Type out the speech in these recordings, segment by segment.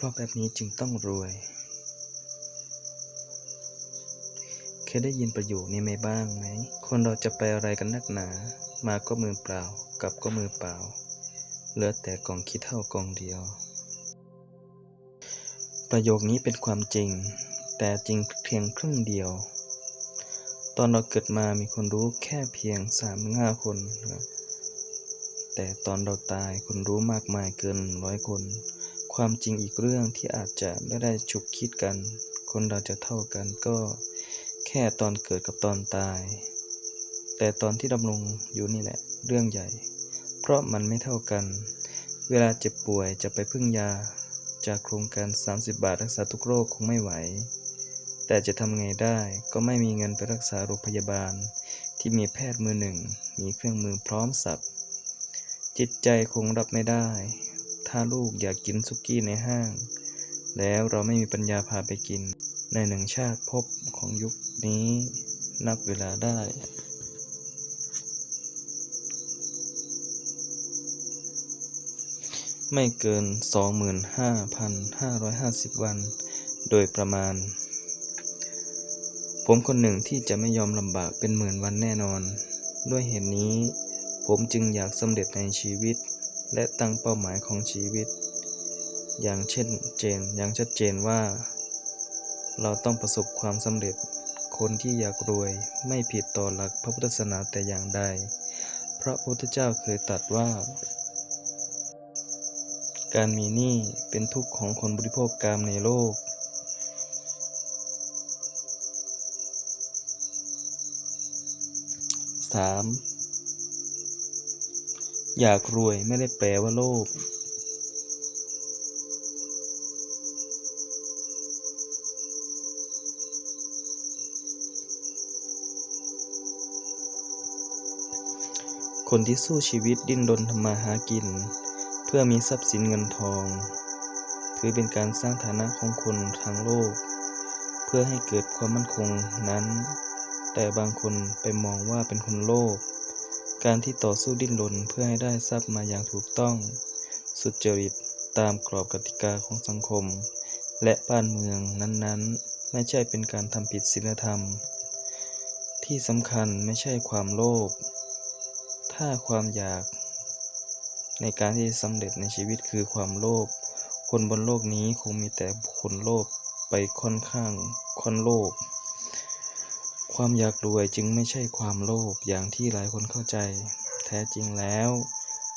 เพราะแบบนี้จึงต้องรวย เคยได้ยินประโยคนี้ไหมบ้างไหม คนเราจะไปอะไรกันนักหนา มาก็มือเปล่า กลับก็มือเปล่า เหลือแต่กล่องคิดเท่ากล่องเดียว ประโยคนี้เป็นความจริง แต่จริงเพียงครึ่งเดียว ตอนเราเกิดมามีคนรู้แค่เพียงสามห้าคนแต่ตอนเราตายคนรู้มากมายเกินร้อยคน ความจริงอีกเรื่องที่อาจจะไม่ได้ฉุกคิดกัน คนเราจะเท่ากันก็แค่ตอนเกิดกับตอนตาย แต่ตอนที่ดำรงอยู่นี่แหละ เรื่องใหญ่ เพราะมันไม่เท่ากัน เวลาเจ็บป่วยจะไปพึ่งยา จากโครงการ 30 บาทรักษาทุกโรคคงไม่ไหว แต่จะทำไงได้ก็ไม่มีเงินไปรักษาโรงพยาบาล ที่มีแพทย์มือหนึ่ง มีเครื่องมือพร้อมสับ จิตใจคงรับไม่ได้ ถ้าลูกอยากกินสุกี้ในห้าง แล้วเราไม่มีปัญญาพาไปกิน ในหนึ่งชาติภพของยุคนี้นับเวลาได้ไม่เกิน 25,550 วัน โดยประมาณ ผมคนหนึ่งที่จะไม่ยอมลำบากเป็นหมื่นวันแน่นอน ด้วยเหตุนี้ ผมจึงอยากสำเร็จในชีวิต และตั้งเป้าหมายของชีวิต อย่างเช่นเจนอย่างชัดเจนว่า เราต้องประสบความสำเร็จ คนที่อยากรวยไม่ผิดต่อหลักพระพุทธศาสนาแต่อย่างใด พระพระพุทธเจ้าเคยตรัสว่า การมีหนี้เป็นทุกข์ของคนบริโภคกามในโลกสาม อยากรวยไม่ได้แปลว่าโลภคนที่สู้ชีวิตดิ้นรนทำมาหากิน เพื่อมีทรัพย์สินเงินทอง ถือเป็นการสร้างฐานะของคนทางโลก เพื่อให้เกิดความมั่นคงนั้น แต่บางคนไปมองว่าเป็นคนโลภ การที่ต่อสู้ดิ้นรนเพื่อให้ได้ทรัพย์มาอย่างถูกต้อง สุจริตตามกรอบกติกาของสังคม และบ้านเมืองนั้นๆ ไม่ใช่เป็นการทำผิดศีลธรรม ที่สำคัญไม่ใช่ความโลภถ้าความอยาก ในการที่จะสำเร็จในชีวิตคือความโลภคนบนโลกนี้คงมีแต่คนโลภไปค่อนข้างค่อนโลภ ความอยากรวยจึงไม่ใช่ความโลภอย่างที่หลายคนเข้าใจ แท้จริงแล้ว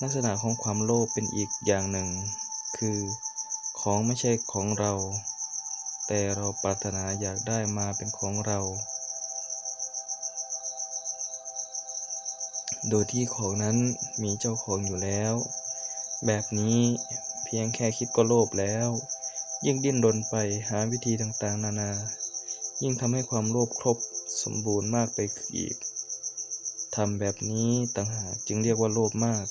ลักษณะของความโลภเป็นอีกอย่างหนึ่ง คือ ของไม่ใช่ของเรา แต่เราปรารถนาอยากได้มาเป็นของเรา โดยที่ของนั้นมีเจ้าของอยู่แล้ว แบบนี้เพียงแค่คิดก็โลภแล้ว ยิ่งดิ้นรนไปหาวิธีต่างๆ นานา ยิ่งทำให้ความโลภครบ สมบูรณ์มากไปอีกทำแบบนี้ต่างหากจึงเรียกว่าโลภมาก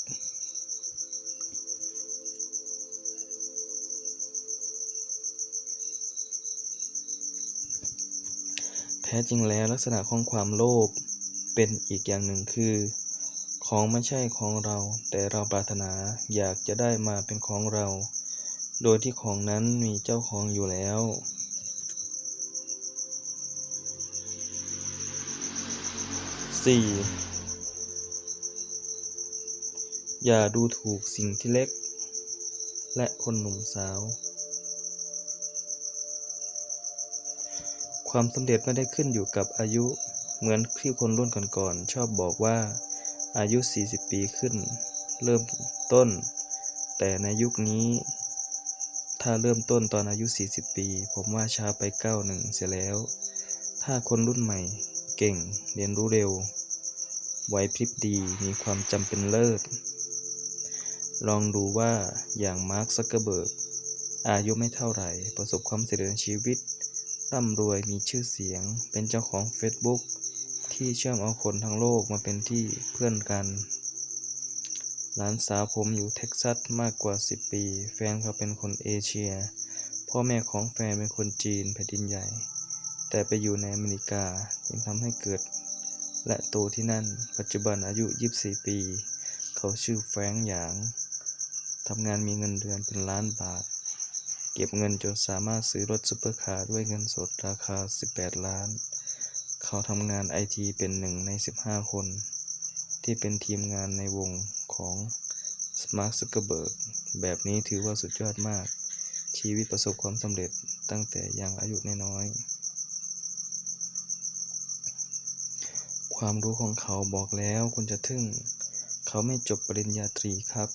แท้จริงแล้วลักษณะของความโลภเป็นอีกอย่างหนึ่งคือ ของไม่ใช่ของเราแต่เราปรารถนาอยากจะได้มาเป็นของเรา โดยที่ของนั้นมีเจ้าของอยู่แล้ว สี่อย่าดูถูกสิ่งที่เล็ก และคนหนุ่มสาว ความสำเร็จไม่ได้ขึ้นอยู่กับอายุเหมือนที่คนรุ่นก่อนๆชอบบอกว่าอายุ 40 ปีขึ้น เริ่มต้น แต่ในยุคนี้ ถ้าเริ่มต้นตอนอายุ 40 ปี ผมว่าช้าไปก้าวหนึ่งเสียแล้ว ถ้าคนรุ่นใหม่ เก่ง เรียนรู้เร็ว ไหวพริบดี มีความจำเป็นเลิศ ลองดูว่าอย่างมาร์คซักเกอร์เบิร์กอายุไม่เท่าไหร่ ประสบความสำเร็จในชีวิต ร่ำรวยมีชื่อเสียง เป็นเจ้าของ Facebook ที่เชื่อมเอาคนทั้งโลกมาเป็นที่เพื่อนกัน หลานสาวผมอยู่เท็กซัสมากกว่า 10 ปี แฟนเขาเป็นคนเอเชีย พ่อแม่ของแฟนเป็นคนจีนแผ่นดินใหญ่ แต่ไปอยู่ในอเมริกาจึงทำให้เกิด และโตที่นั่น ปัจจุบันอายุ 24 ปี เขาชื่อแฟรงค์หยางทำงานมีเงินเดือนเป็นล้านบาท เก็บเงินจนสามารถซื้อรถซุปเปอร์คาร์ด้วยเงินสดราคา 18 ล้าน เขาทำงานไอทีเป็นหนึ่งใน 15 คน ที่เป็นทีมงานในวงของมาร์คซักเกอร์เบิร์กแบบนี้ถือว่าสุดยอดมาก ชีวิตประสบความสำเร็จตั้งแต่ยังอายุน้อยๆ ความรู้ของเขาบอกแล้วคุณจะทึ่ง เขาไม่จบปริญญาตรีครับ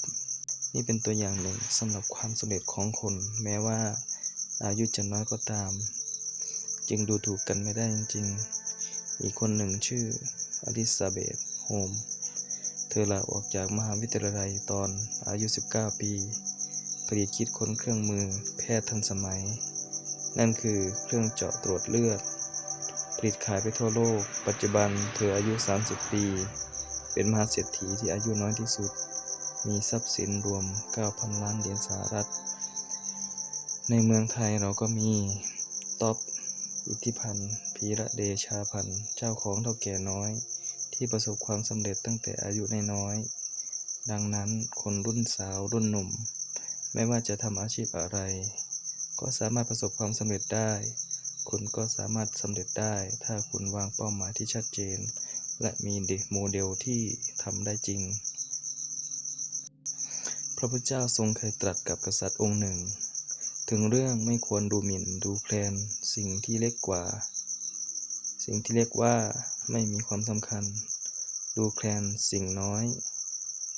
นี่เป็นตัวอย่างหนึ่งสำหรับความสำเร็จของคน แม้ว่า อายุจะน้อยก็ตาม จึงดูถูกกันไม่ได้จริงๆ อีกคนหนึ่งชื่ออลิซาเบธโฮม เธอลาออกจากมหาวิทยาลัยตอนอายุ 19 ปี ผลิตคิดค้นเครื่องมือแพทย์ทันสมัย นั่นคือเครื่องเจาะตรวจเลือด ผลิตขายไปทั่วโลก ปัจจุบันเธออายุ 30 ปี เป็นมหาเศรษฐีที่อายุน้อยที่สุด มีทรัพย์สินรวม 9,000 ล้านเหรียญสหรัฐ ในเมืองไทยเราก็มีต๊อบอิทธิพันธ์พีระเดชาพันธ์เจ้าของเท่าแก่น้อย ที่ประสบความสำเร็จตั้งแต่อายุนน้อย ดังนั้นคนรุ่นสาวรุ่นหนุ่ม ไม่ว่าจะทำอาชีพอะไร ก็สามารถประสบความสำเร็จได้ คุณก็สามารถสำเร็จได้ ถ้าคุณวางเป้าหมายที่ชัดเจน และมีเดโมเดลที่ทำได้จริง พระพุทธเจ้าทรงเคยตรัสกับกษัตริย์องค์หนึ่ง ถึงเรื่องไม่ควรดูหมิ่นดูแคลนสิ่งที่เล็กกว่า สิ่งที่เรียกว่าไม่มีความสำคัญ ดูแคลนสิ่งน้อย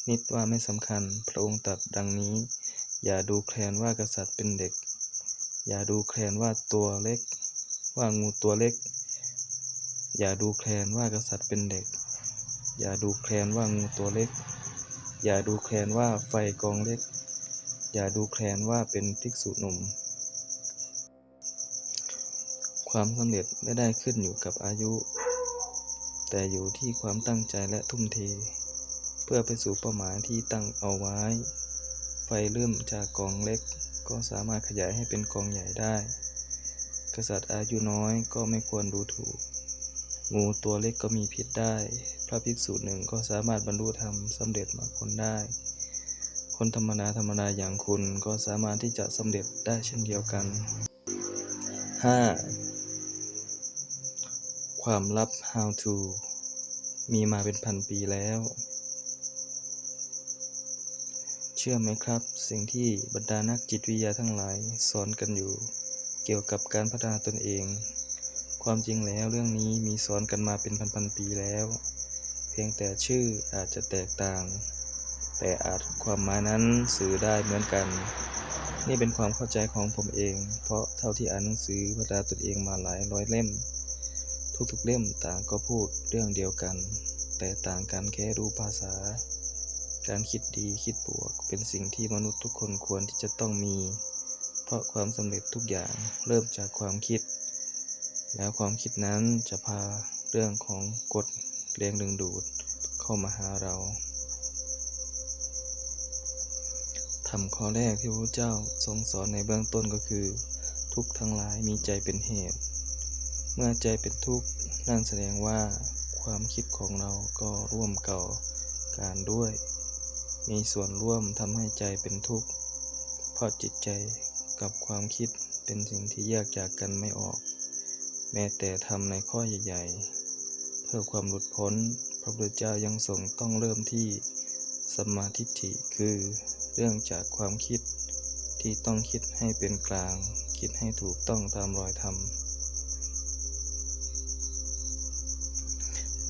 นิดว่าไม่สำคัญ พระองค์ตรัสดังนี้ อย่าดูแคลนว่ากษัตริย์เป็นเด็กอย่าดูแคลนว่าตัวเล็ก ว่างูตัวเล็ก อย่าดูแคลนว่ากษัตริย์เป็นเด็ก อย่าดูแคลนว่างูตัวเล็ก อย่าดูแคลนว่าไฟกองเล็ก อย่าดูแคลนว่าเป็นภิกษุหนุ่ม ความสำเร็จไม่ได้ขึ้นอยู่กับอายุ แต่อยู่ที่ความตั้งใจและทุ่มเท เพื่อไปสู่เป้าหมายที่ตั้งเอาไว้ ไฟเริ่มจากกองเล็กก็สามารถขยายให้เป็นกองใหญ่ได้ กษัตริย์อายุน้อยก็ไม่ควรดูถูก งูตัวเล็กก็มีพิษได้ พระภิกษุหนึ่งก็สามารถบรรลุธรรมสำเร็จมรรคผลได้ คนธรรมดาธรรมดาอย่างคุณก็สามารถที่จะสำเร็จได้เช่นเดียวกัน 5. ความลับ how to มีมาเป็นพันปีแล้ว เชื่อไหมครับ สิ่งที่บรรดานักจิตวิทยาทั้งหลายสอนกันอยู่ เกี่ยวกับการพัฒนาตนเอง ความจริงแล้วเรื่องนี้มีสอนกันมาเป็นพันๆปีแล้ว เพียงแต่ชื่ออาจจะแตกต่าง แต่อาจความหมายนั้นสื่อได้เหมือนกัน นี่เป็นความเข้าใจของผมเอง เพราะเท่าที่อ่านหนังสือพัฒนาตนเองมาหลายร้อยเล่ม ทุกๆเล่มต่างก็พูดเรื่องเดียวกัน แต่ต่างกันแค่รู้ภาษาการคิดดีคิดบวกเป็นสิ่งที่มนุษย์ทุกคนควรที่จะต้องมี ราะความสำเร็จทุกอย่างเริ่มจากความคิด แล้วความคิดนั้นจะพาเรื่องของกฎแรงดึงดูดเข้ามาหาเราทำข้อแรกที่พระเจ้าทรงสอนในเบื้องต้นก็คือ ทุกทั้งหลายมีใจเป็นเหตุ เมื่อใจเป็นทุกข์นั่นแสดงว่าความคิดของเราก็ร่วมก่อการด้วย มีส่วนร่วมทำให้ใจเป็นทุกข์เพราะจิตใจ กับความคิดเป็นสิ่งที่แยกจากกันไม่ออก แม้แต่ทำในข้อใหญ่ๆ เพื่อความหลุดพ้น พระพุทธเจ้ายังทรงต้องเริ่มที่สมาทิฐิคือเรื่องจากความคิดที่ต้องคิดให้เป็นกลาง คิดให้ถูกต้องตามรอยธรรม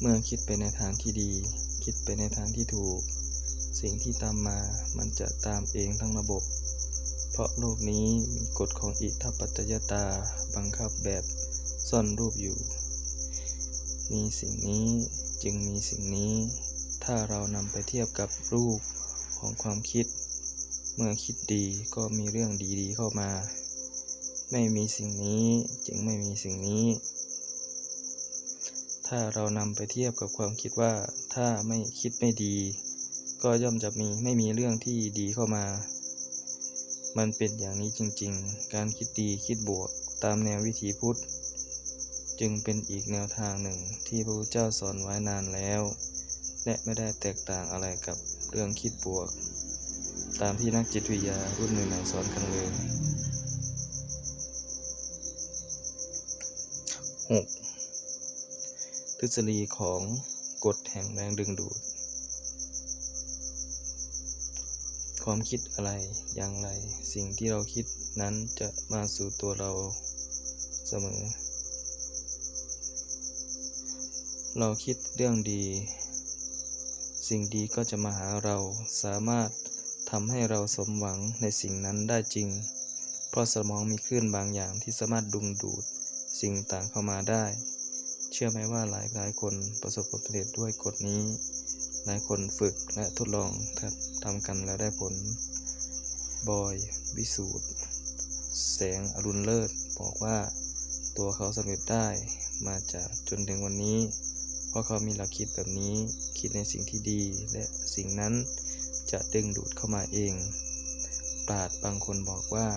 เมื่อคิดไปในทางที่ดี คิดไปในทางที่ถูก สิ่งที่ตามมามันจะตามเองทั้งระบบ เพราะโลกนี้มีกฎของอิทัปปัจจยตาบังคับแบบซ่อนรูปอยู่ มีสิ่งนี้จึงมีสิ่งนี้ ถ้าเรานำไปเทียบกับรูปของความคิด เมื่อคิดดีก็มีเรื่องดีๆเข้ามา ไม่มีสิ่งนี้จึงไม่มีสิ่งนี้ ถ้าเรานำไปเทียบกับความคิดว่า ถ้าไม่คิดไม่ดี ก็ย่อมจะมีไม่มีเรื่องที่ดีเข้ามา มันเป็นอย่างนี้จริงๆ การคิดดีคิดบวกตามแนววิถีพุทธ จึงเป็นอีกแนวทางหนึ่งที่พระพุทธเจ้าสอนไว้นานแล้ว และไม่ได้แตกต่างอะไรกับเรื่องคิดบวก ตามที่นักจิตวิทยารุ่นหนึ่งไหนสอนกันเลย 6. ทฤษฎีของกฎแห่งแรงดึงดูด ความคิดอะไรอย่างไร สิ่งที่เราคิดนั้นจะมาสู่ตัวเราเสมอ เราคิดเรื่องดี สิ่งดีก็จะมาหาเราสามารถทำให้เราสมหวังในสิ่งนั้นได้จริง เพราะสมองมีคลื่นบางอย่างที่สามารถดึงดูดสิ่งต่างเข้ามาได้ เชื่อไหมว่าหลายหลายคนประสบความสำเร็จด้วยกฎนี้ หลายคนฝึกและทดลอง ทำกันแล้วได้ผล บอยวิสูตรแสงอรุณเลิศบอกว่าตัวเขาสำเร็จได้มาจากจนถึงวันนี้ เพราะเขามีหลักคิดแบบนี้คิดในสิ่งที่ดี และสิ่งนั้นจะดึงดูดเข้ามาเอง ปราดบางคนบอกว่า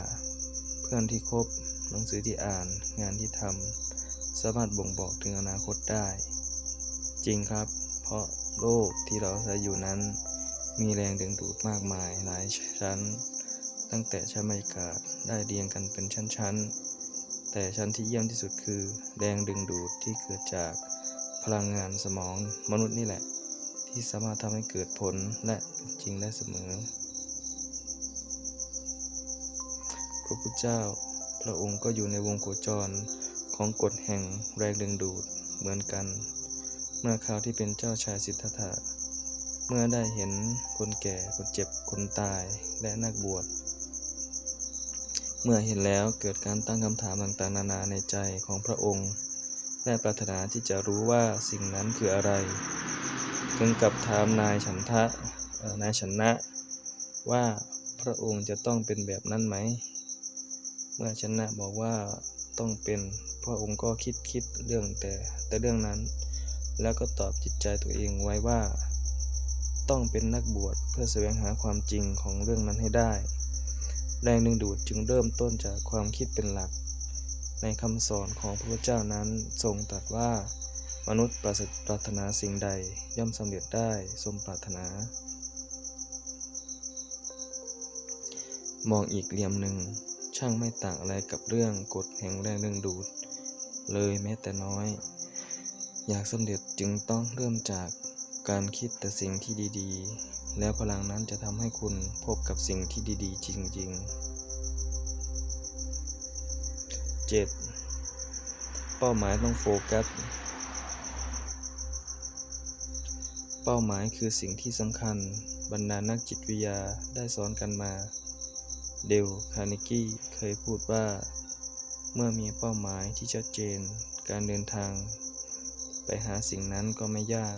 เพื่อนที่คบหนังสือที่อ่านงานที่ทำสามารถบ่งบอกถึงอนาคตได้ จริงครับ เพราะโลกที่เราใช้อยู่นั้น มีแรงดึงดูดมากมายหลายชั้น ตั้งแต่ชั้นบรรยากาศได้เรียงกันเป็นชั้นๆ แต่ชั้นที่เยี่ยมที่สุดคือ แรงดึงดูดที่เกิดจากพลังงานสมองมนุษย์นี่แหละ ที่สามารถทำให้เกิดผลและเป็นจริงได้เสมอ พระพุทธเจ้าพระองค์ก็อยู่ในวงโคจรของกฎแห่งแรงดึงดูดเหมือนกัน เมื่อคราวที่เป็นเจ้าชายสิทธัตถะ เมื่อได้เห็นคนแก่ คนเจ็บ คนตาย และนักบวช เมื่อเห็นแล้วเกิดการตั้งคำถามต่างๆนานาในใจของพระองค์ และปรารถนาที่จะรู้ว่าสิ่งนั้นคืออะไร ถึงกับถามนายฉันทะนายชนะว่าพระองค์จะต้องเป็นแบบนั้นไหม เมื่อชนะบอกว่าต้องเป็น พระองค์ก็คิดคิดเรื่องแต่แต่เรื่องนั้น แล้วก็ตอบจิตใจตัวเองไว้ว่า ต้องเป็นนักบวชเพื่อแสวงหาความจริงของเรื่องนั้นให้ได้ แรงดึงดูดจึงเริ่มต้นจากความคิดเป็นหลัก ในคำสอนของพระพุทธเจ้านั้นทรงตรัสว่ามนุษย์ปรารถนาสิ่งใดย่อมสำเร็จได้สมปรารถนา มองอีกเหลี่ยมหนึ่ง ช่างไม่ต่างอะไรกับเรื่องกฎแห่งแรงดึงดูด เลยแม้แต่น้อย อยากสำเร็จจึงต้องเริ่มจาก การคิดแต่สิ่งที่ดีๆ แล้วพลังนั้นจะทำให้คุณพบกับสิ่งที่ดีๆ จริงๆ 7. เป้าหมายต้องโฟกัส เป้าหมายคือสิ่งที่สำคัญ บรรดานักจิตวิทยาได้สอนกันมา เดล คาร์เนกี้เคยพูดว่า เมื่อมีเป้าหมายที่ชัดเจน การเดินทาง ไปหาสิ่งนั้นก็ไม่ยาก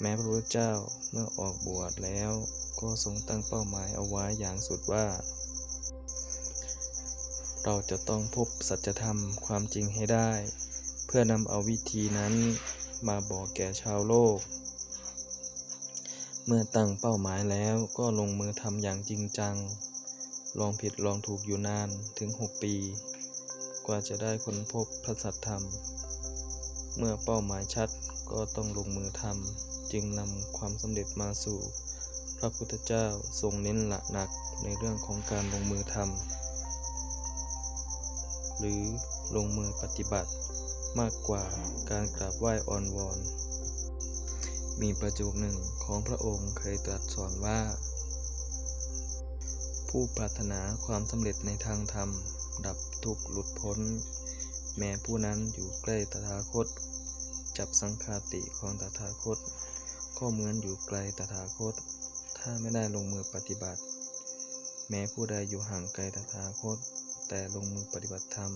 แม้พระพุทธเจ้าเมื่อออกบวชแล้วก็ทรงตั้งเป้าหมายเอาไว้อย่างสุดว่า เราจะต้องพบสัจธรรมความจริงให้ได้ เพื่อนำเอาวิธีนั้นมาบอกแก่ชาวโลก เมื่อตั้งเป้าหมายแล้วก็ลงมือทำอย่างจริงจัง ลองผิดลองถูกอยู่นานถึง 6 ปี กว่าจะได้ค้นพบพระสัทธรรม เมื่อเป้าหมายชัดก็ต้องลงมือทำ จึงนำความสำเร็จมาสู่ พระพุทธเจ้าทรงเน้นหลักหนักในเรื่องของการลงมือทำหรือลงมือปฏิบัติ มากกว่าการกราบไหว้อ่อนวอน มีประโยคหนึ่งของพระองค์เคยตรัสสอนว่า ผู้ปรารถนาความสำเร็จในทางธรรม ดับทุกข์หลุดพ้น แม้ผู้นั้นอยู่ใกล้ตถาคตจับสังคาติของตถาคต ก็เหมือนอยู่ไกลตถาคต ถ้าไม่ได้ลงมือปฏิบัติ แม้ผู้ใดอยู่ห่างไกลตถาคต แต่ลงมือปฏิบัติธรรม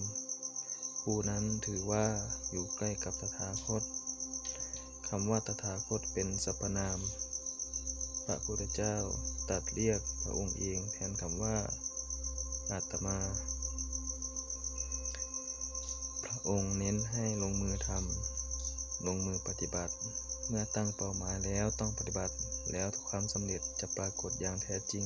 ผู้นั้นถือว่าอยู่ใกล้กับตถาคตคำว่าตถาคตเป็นสรรพนาม พระพุทธเจ้าตัดเรียกพระองค์เองแทนคำว่า อาตมา พระองค์เน้นให้ลงมือทำลงมือปฏิบัติ เมื่อตั้งเป้าหมายแล้วต้องปฏิบัติ แล้วความสำเร็จจะปรากฏอย่างแท้จริง